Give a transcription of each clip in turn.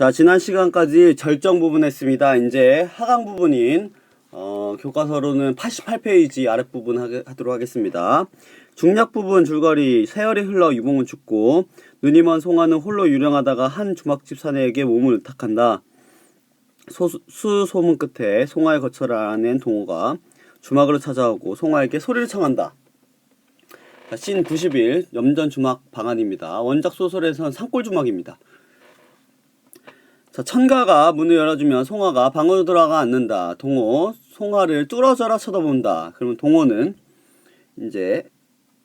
자, 지난 시간까지 절정 부분 했습니다. 이제 하강 부분인 어, 교과서로는 88페이지 아랫부분 하게, 하도록 하겠습니다. 중력 부분 줄거리 세월이 흘러 유봉은 죽고 눈이 먼 송아는 홀로 유령하다가 한 주막집 사내에게 몸을 의탁한다. 소, 수 소문 끝에 송아의 알아낸 동호가 주막으로 찾아오고 송아에게 소리를 청한다. 자, 신 90일 염전 주막 방안입니다. 원작 소설에서는 산골 주막입니다. 자, 천가가 문을 열어주면 송아가 방으로 들어가 앉는다. 동호, 송아를 뚫어져라 쳐다본다. 그러면 동호는 이제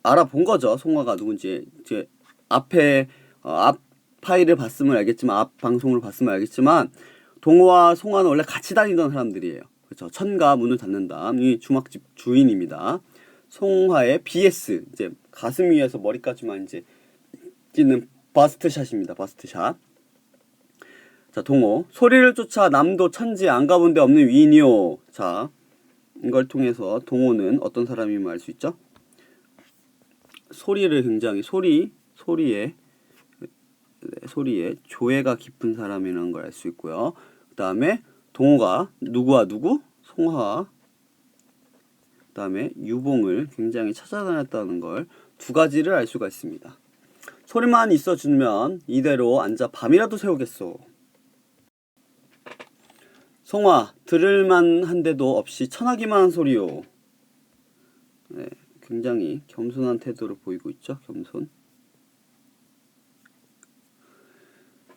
알아본 거죠. 송아가 누군지. 이제 앞에, 어, 앞 파일을 봤으면 알겠지만, 앞 방송을 봤으면 알겠지만, 동호와 송아는 원래 같이 다니던 사람들이에요. 그렇죠. 천가 문을 닫는다. 이 주막집 주인입니다. 송화의 BS, 이제 가슴 위에서 머리까지만 이제 찍는 바스트 샷입니다. 바스트 샷. 자, 동호. 소리를 쫓아 남도 천지 안 가본 데 없는 위인이요. 자, 이걸 통해서 동호는 어떤 사람임을 알 수 있죠? 소리를 굉장히, 소리, 소리에, 네, 소리에 조예가 깊은 사람이라는 걸 알 수 있고요. 그 다음에 동호가 누구와 누구? 송화. 그 다음에 유봉을 굉장히 찾아다녔다는 걸 두 가지를 알 수가 있습니다. 소리만 있어 주면 이대로 앉아 밤이라도 새우겠소. 송아 들을만 한데도 없이 천하기만 한 소리요. 네, 굉장히 겸손한 태도를 보이고 있죠. 겸손.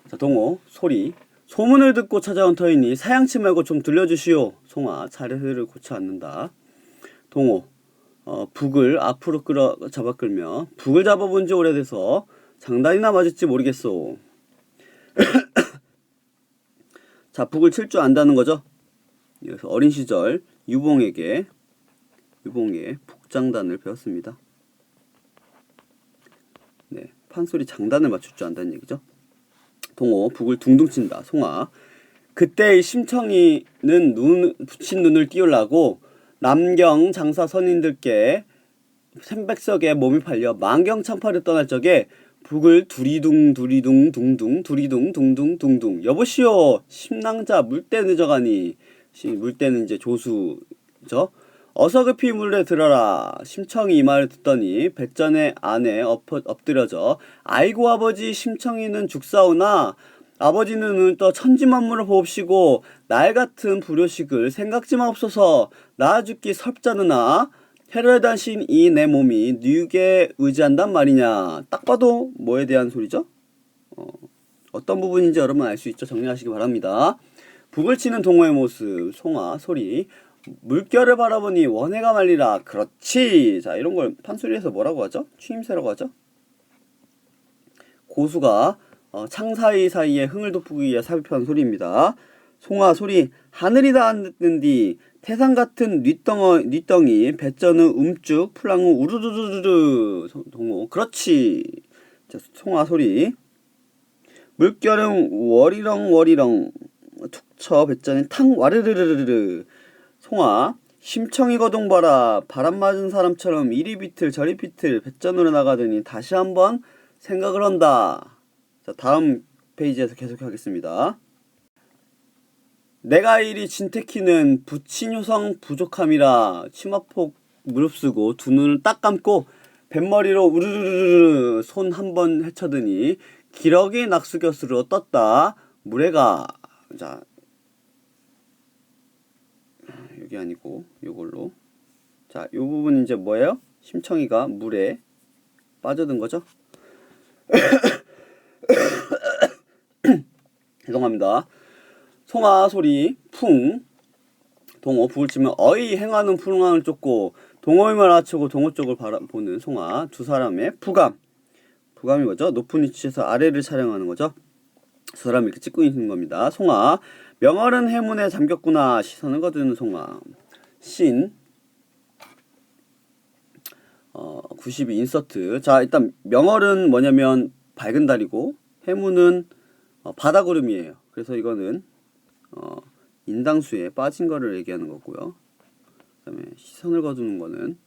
자, 동호 소리. 소문을 듣고 찾아온 터이니 사양치 말고 좀 들려주시오. 송아 자리를 고쳐 앉는다. 동호 어, 북을 앞으로 끌어 잡아 끌며 북을 잡아본 지 오래돼서 장단이나 맞을지 모르겠소. 자, 북을 칠 줄 안다는 거죠. 그래서 어린 시절 유봉에게 유봉의 북장단을 배웠습니다. 네, 판소리 장단을 맞출 줄 안다는 얘기죠. 동호 북을 둥둥 친다. 송아 그때의 심청이는 눈 붙인 눈을 띄우려고 남경 장사 선인들께 샘백석에 몸이 팔려 만경 참파를 떠날 적에 북을 두리둥 두리둥 둥둥 두리둥 둥둥 둥둥. 여보시오. 심낭자 물때 늦어가니. 시- 물때는 이제 조수죠? 어서 급히 물에 들어라. 심청이 이 말을 듣더니 배전의 안에 엎어, 엎드려져. 아이고 아버지 심청이는 죽사오나? 아버지는 또 천지만물을 보옵시고 날 같은 불효식을 생각지 마옵소서. 나 죽기 설자느나 해를 다신 이 내 몸이 뉴게 의지한단 말이냐 딱 봐도 뭐에 대한 소리죠? 어, 어떤 부분인지 여러분 알 수 있죠? 정리하시기 바랍니다. 북을 치는 동호의 모습, 송아, 소리, 물결을 바라보니 원해가 말리라. 그렇지. 자, 이런 걸 판소리에서 뭐라고 하죠? 추임새라고 하죠? 고수가 어, 창 사이 사이에 흥을 돋구기 위해 삽입한 소리입니다. 송아 소리 하늘이 닿았는디 태산 같은 뉘덩어, 뉘덩이 배쩌는 움쭉 풀랑우 우르르르르 소- 동호 그렇지. 자, 송아 소리. 물결은 워리렁 워리렁. 툭쳐 배쩌는 탕 와르르르르르. 송아 심청이 거동 봐라. 바람 맞은 사람처럼 이리 비틀 저리 비틀 배전으로 나가더니 다시 한번 생각을 한다. 자 다음 페이지에서 계속하겠습니다 내가 이리 진택희는 부친 효성 부족함이라 치마폭 무릅쓰고 두 눈을 딱 감고 뱃머리로 우르르르르 손 한 번 헤쳐드니 기러기 낙수곁으로 떴다 물에가 자 여기 아니고 요걸로 자 요 부분 이제 뭐예요? 심청이가 물에 빠져든 거죠? 죄송합니다. 송아 소리 풍 동호 북을 치면 어이 행하는 풍랑을 쫓고 동호임을 아치고 동호 쪽을 바라보는 송아 두 사람의 부감 부감이 뭐죠? 높은 위치에서 아래를 촬영하는 거죠. 두 사람이 이렇게 찍고 있는 겁니다. 송아 명월은 해문에 잠겼구나 시선을 거두는 송아 신 어, 92 인서트 자 일단 명월은 뭐냐면 밝은 달이고 해문은 어, 바다구름이에요. 그래서 이거는 어, 인당수에 빠진 거를 얘기하는 거고요. 그다음에 시선을 거두는 거는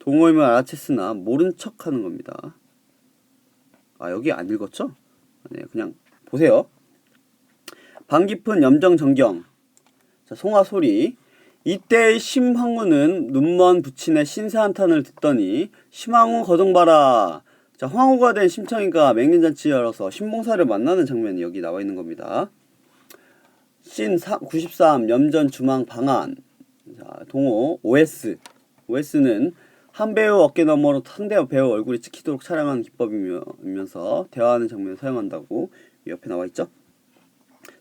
동호임을 알아챘으나 모른 척 하는 겁니다. 아 여기 안 읽었죠? 네, 그냥 보세요. 방 깊은 염정 정경. 자, 송화 소리. 이때의 심황후는 눈먼 부친의 신세 한탄을 듣더니 심황후 거동봐라. 자, 황후가 된 심청이가 맹년잔치 열어서 신봉사를 만나는 장면이 여기 나와 있는 겁니다. 신 93 염전 주망 방안. 자, 동호 OS. OS는 한 배우 어깨 너머로 상대 배우 얼굴이 찍히도록 촬영하는 기법이면서 대화하는 장면을 사용한다고 옆에 나와 있죠.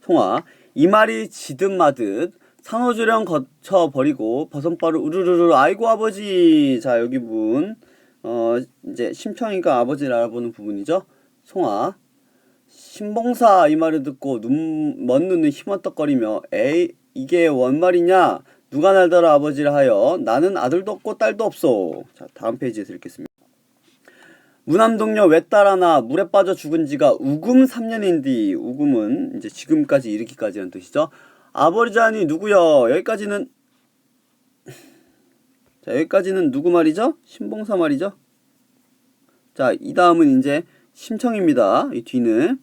송아 이 말이 지듯 마듯 산호주령 거쳐 버리고 버선발을 우르르르 아이고 아버지 자 여기 분 어 이제 심청이가 아버지를 알아보는 부분이죠. 송아 신봉사 이 말을 듣고 눈, 먼 눈을 힘어떡거리며 에이 이게 원 말이냐? 누가 날더라 아버지를 하여? 나는 아들도 없고 딸도 없소. 자 다음 페이지에서 읽겠습니다. 무남동녀 외딸 하나 물에 빠져 죽은 지가 우금 3년인디 우금은 이제 지금까지 이르기까지라는 뜻이죠. 아버지자니 누구여? 여기까지는 자 여기까지는 누구 말이죠? 신봉사 말이죠? 자 이 다음은 이제 심청입니다. 이 뒤는.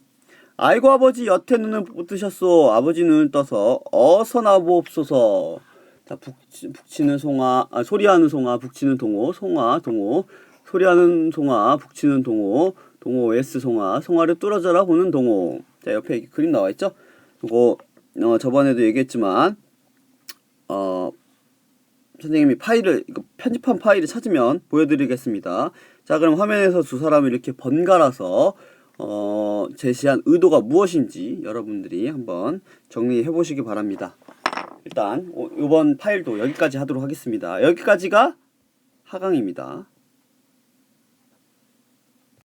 아이고 아버지 여태 눈을 못 뜨셨소. 아버지 눈을 떠서 어서 나보옵소서. 자 북치, 북치는 송아 아, 소리하는 송아 북치는 동호 송아 동호. 소리하는 송아 북치는 동호 동호 S 송아. 송아를 뚫어져라 보는 동호. 자 옆에 그림 나와 있죠? 이거 어, 저번에도 얘기했지만 어 선생님이 파일을 편집한 파일을 찾으면 보여드리겠습니다. 자 그럼 화면에서 두 사람을 이렇게 번갈아서 어, 제시한 의도가 무엇인지 여러분들이 한번 정리해 보시기 바랍니다. 일단 오- 이번 파일도 여기까지 하도록 하겠습니다. 여기까지가 하강입니다.